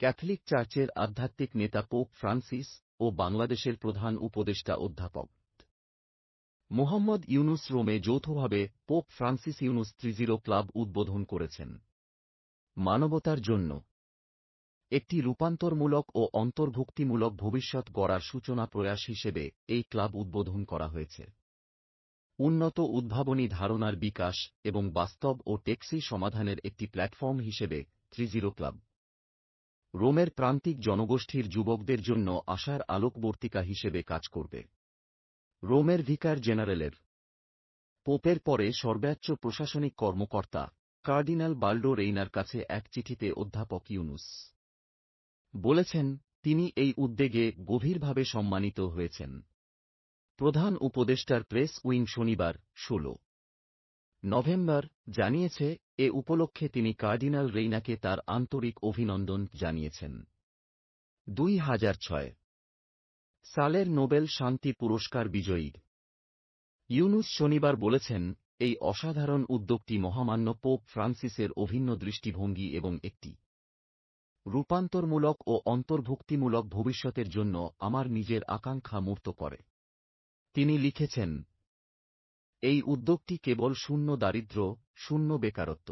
Catholic চার্চের আধ্যাত্মিক নেতা পোপ ফ্রান্সিস ও বাংলাদেশের প্রধান উপদেষ্টা অধ্যাপক। মোহাম্মদ ইউনুস রোমে যৌথভাবে পোপ ফ্রান্সিস ইউনুস ত্রিজিরো ক্লাব উদ্বোধন করেছেন। মানবতার জন্য। একটি রূপান্তরমূলক ও অন্তর্ভুক্তিমূলক ভবিষ্যৎ গড়ার সূচনা প্রয়াস হিসেবে এই ক্লাব উদ্বোধন করা হয়েছে। উন্নত উদ্ভাবনী ধারণার বিকাশ এবং বাস্তব ও টেকসি সমাধানের একটি প্ল্যাটফর্ম হিসেবে ত্রিজিরো ক্লাব রোমের প্রান্তিক জনগোষ্ঠীর যুবকদের জন্য আশার আলোকবর্তিকা হিসেবে কাজ করবে। রোমের ভিকার জেনারেলের পোপের পরে সর্বোচ্চ প্রশাসনিক কর্মকর্তা কার্ডিনাল বাল্ডো রেইনার কাছে এক চিঠিতে অধ্যাপক ইউনুস বলেছেন, তিনি এই উদ্যোগে গভীরভাবে সম্মানিত হয়েছেন। প্রধান উপদেষ্টার প্রেস উইং শনিবার ১৬ নভেম্বর জানিয়েছে এ উপলক্ষে তিনি কার্ডিনাল রেইনাকে তার আন্তরিক অভিনন্দন জানিয়েছেন। দুই হাজার ছয়। সালের নোবেল শান্তি পুরস্কার বিজয়ী ইউনুস শনিবার বলেছেন, এই অসাধারণ উদ্যোগটি মহামান্য পোপ ফ্রান্সিসের অভিন্ন দৃষ্টিভঙ্গি এবং একটি রূপান্তরমূলক ও অন্তর্ভুক্তিমূলক ভবিষ্যতের জন্য আমার নিজের আকাঙ্ক্ষা মূর্ত করে। তিনি লিখেছেন এই উদ্যোগটি কেবল শূন্য দারিদ্র্য শূন্য বেকারত্ব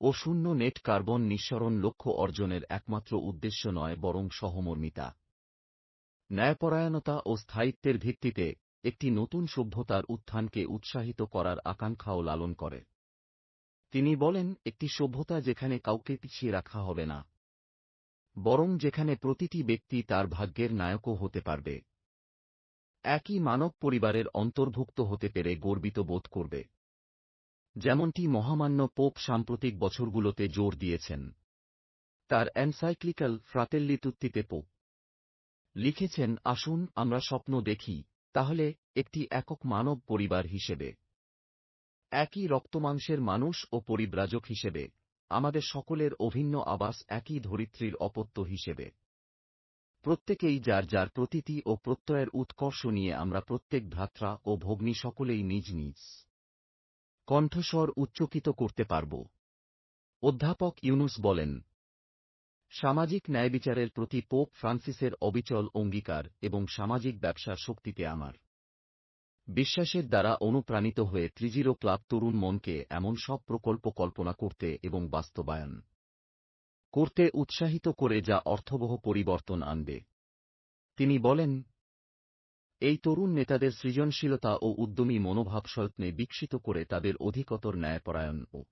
ও শূন্য নেট কার্বন নিঃসরণ লক্ষ্য অর্জনের একমাত্র উদ্দেশ্য নয় বরং সহমর্মিতা। ন্যায়পরায়ণতা ও স্থায়িত্বের ভিত্তিতে একটি নতুন সভ্যতার উত্থানকে উৎসাহিত করার আকাঙ্ক্ষাও লালন করে। তিনি বলেন, একটি সভ্যতা যেখানে কাউকে পিছিয়ে রাখা হবে না, বরং যেখানে প্রতিটি ব্যক্তি তার ভাগ্যের নায়কও হতে পারবে। একই মানব পরিবারের অন্তর্ভুক্ত হতে পেরে গর্বিত বোধ করবে। যেমনটি মহামান্য পোপ সাম্প্রতিক বছরগুলোতে জোর দিয়েছেন। তার এনসাইক্লিক্যাল ফ্রাতেল্লিতুত্তিতে পোপ লিখেছেন, আসুন আমরা স্বপ্ন দেখি, তাহলে একটি একক মানব পরিবার হিসেবে, একই রক্তমাংসের মানুষ ও পরিব্রাজক হিসেবে, আমাদের সকলের অভিন্ন আবাস একই ধরিত্রীর অপত্য হিসেবে। প্রত্যেকেই যার যার প্রতীতি ও প্রত্যয়ের উৎকর্ষ নিয়ে আমরা প্রত্যেক ভ্রাত্রা ও ভগ্নী সকলেই নিজ নিজ কণ্ঠস্বর উচ্চকিত করতে পারব। অধ্যাপক ইউনুস বলেন, সামাজিক ন্যায়বিচারের প্রতি পোপ ফ্রান্সিসের অবিচল অঙ্গীকার এবং সামাজিক ব্যবসার শক্তিতে আমার বিশ্বাসের দ্বারা অনুপ্রাণিত হয়ে ত্রিজিরো ক্লাব তরুণ মনকে এমন সব প্রকল্প কল্পনা করতে এবং বাস্তবায়ন করতে উৎসাহিত করে যা অর্থবহ পরিবর্তন আনবে। তিনি বলেন, এই তরুণ নেতাদের সৃজনশীলতা ও উদ্যমী মনোভাব সয়ত্নে বিকশিত করে তাদের অধিকতর ন্যায়পরায়ণ ও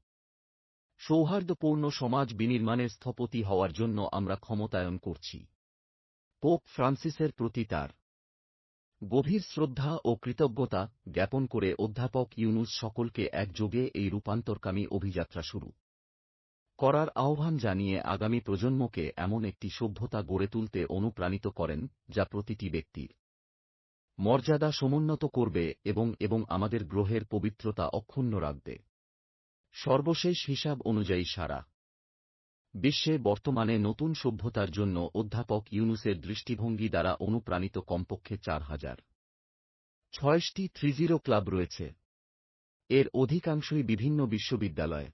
সৌহার্দ্যপূর্ণ সমাজ বিনির্মাণের স্থপতি হওয়ার জন্য আমরা ক্ষমতায়ন করছি। পোপ ফ্রান্সিসের প্রতি তার গভীর শ্রদ্ধা ও কৃতজ্ঞতা জ্ঞাপন করে অধ্যাপক ইউনুস সকলকে একযোগে এই রূপান্তরকামী অভিযাত্রা শুরু। করার আহ্বান জানিয়ে আগামী প্রজন্মকে এমন একটি সভ্যতা গড়ে তুলতে অনুপ্রাণিত করেন, যা প্রতিটি ব্যক্তির মর্যাদা সমুন্নত করবে এবং এবং আমাদের গ্রহের পবিত্রতা অক্ষুণ্ণ রাখবে। সর্বশেষ হিসাব অনুযায়ী সারা বিশ্বে বর্তমানে নতুন সভ্যতার জন্য অধ্যাপক ইউনুসের দৃষ্টিভঙ্গি দ্বারা অনুপ্রাণিত কমপক্ষে চার হাজার। ছয়শটি থ্রিজিরো ক্লাব রয়েছে। এর অধিকাংশই বিভিন্ন বিশ্ববিদ্যালয়।